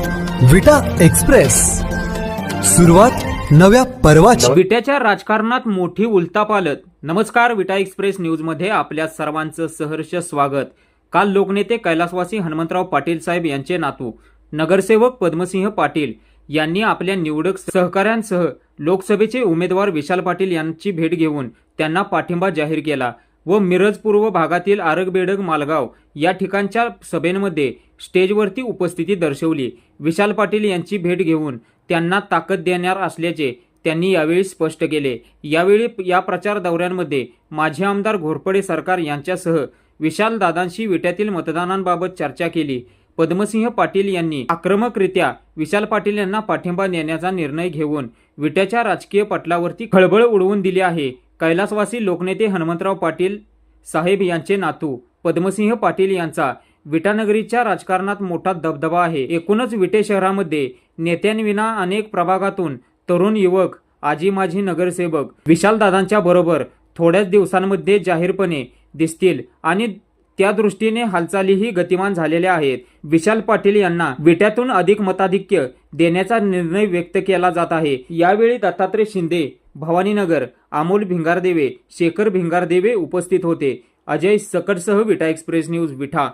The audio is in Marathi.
विटा एक्सप्रेस. सुरुवात नव्या पर्वाची. विट्याच्या राजकारणात मोठी उलतापालत नमस्कार विटा एक्सप्रेस न्यूजमध्ये आपल्या सर्वांचं सहर्ष स्वागत. काल लोकनेते कैलासवासी हनुमंतराव पाटील साहेब यांचे नातू नगरसेवक पद्मसिंह पाटील यांनी आपल्या निवडक सहकाऱ्यांसह लोकसभेचे उमेदवार विशाल पाटील यांची भेट घेऊन त्यांना पाठिंबा जाहीर केला व मिरज पूर्व भागातील आरगबेडग मालगाव या ठिकाणच्या सभेमध्ये स्टेजवरती उपस्थिती दर्शवली. विशाल पाटील यांची भेट घेऊन त्यांना ताकद देणार असल्याचे त्यांनी यावेळी स्पष्ट केले. यावेळी या प्रचार दौऱ्यांमध्ये माजी आमदार घोरपडे सरकार यांच्यासह विशाल दादांशी विट्यातील मतदानांबाबत चर्चा केली. पद्मसिंह पाटील यांनी आक्रमकरित्या विशाल पाटील यांना पाठिंबा देण्याचा निर्णय घेऊन विट्याच्या राजकीय पटलावरती खळबळ उडवून दिली आहे. कैलासवासी लोकनेते हनुमंतराव पाटील साहेब यांचे नातू पद्मसिंह पाटील यांचा विटानगरीच्या राजकारणात मोठा दबदबा आहे. एकूणच विटे शहरामध्ये नेत्यांविना अनेक प्रभागातून तरुण युवक आजी माजी नगरसेवक विशालदादांच्या बरोबर थोड्याच दिवसांमध्ये जाहीरपणे दिसतील आणि त्या दृष्टीने हालचालीही गतिमान झालेल्या आहेत. विशाल पाटील यांना विट्यातून अधिक मताधिक्य देण्याचा निर्णय व्यक्त केला जात आहे. यावेळी दत्तात्रय शिंदे भवानीनगर अमोल भिंगारदेवे शेखर भिंगारदेवे उपस्थित होते. अजय सकटसह विटा एक्सप्रेस न्यूज विठा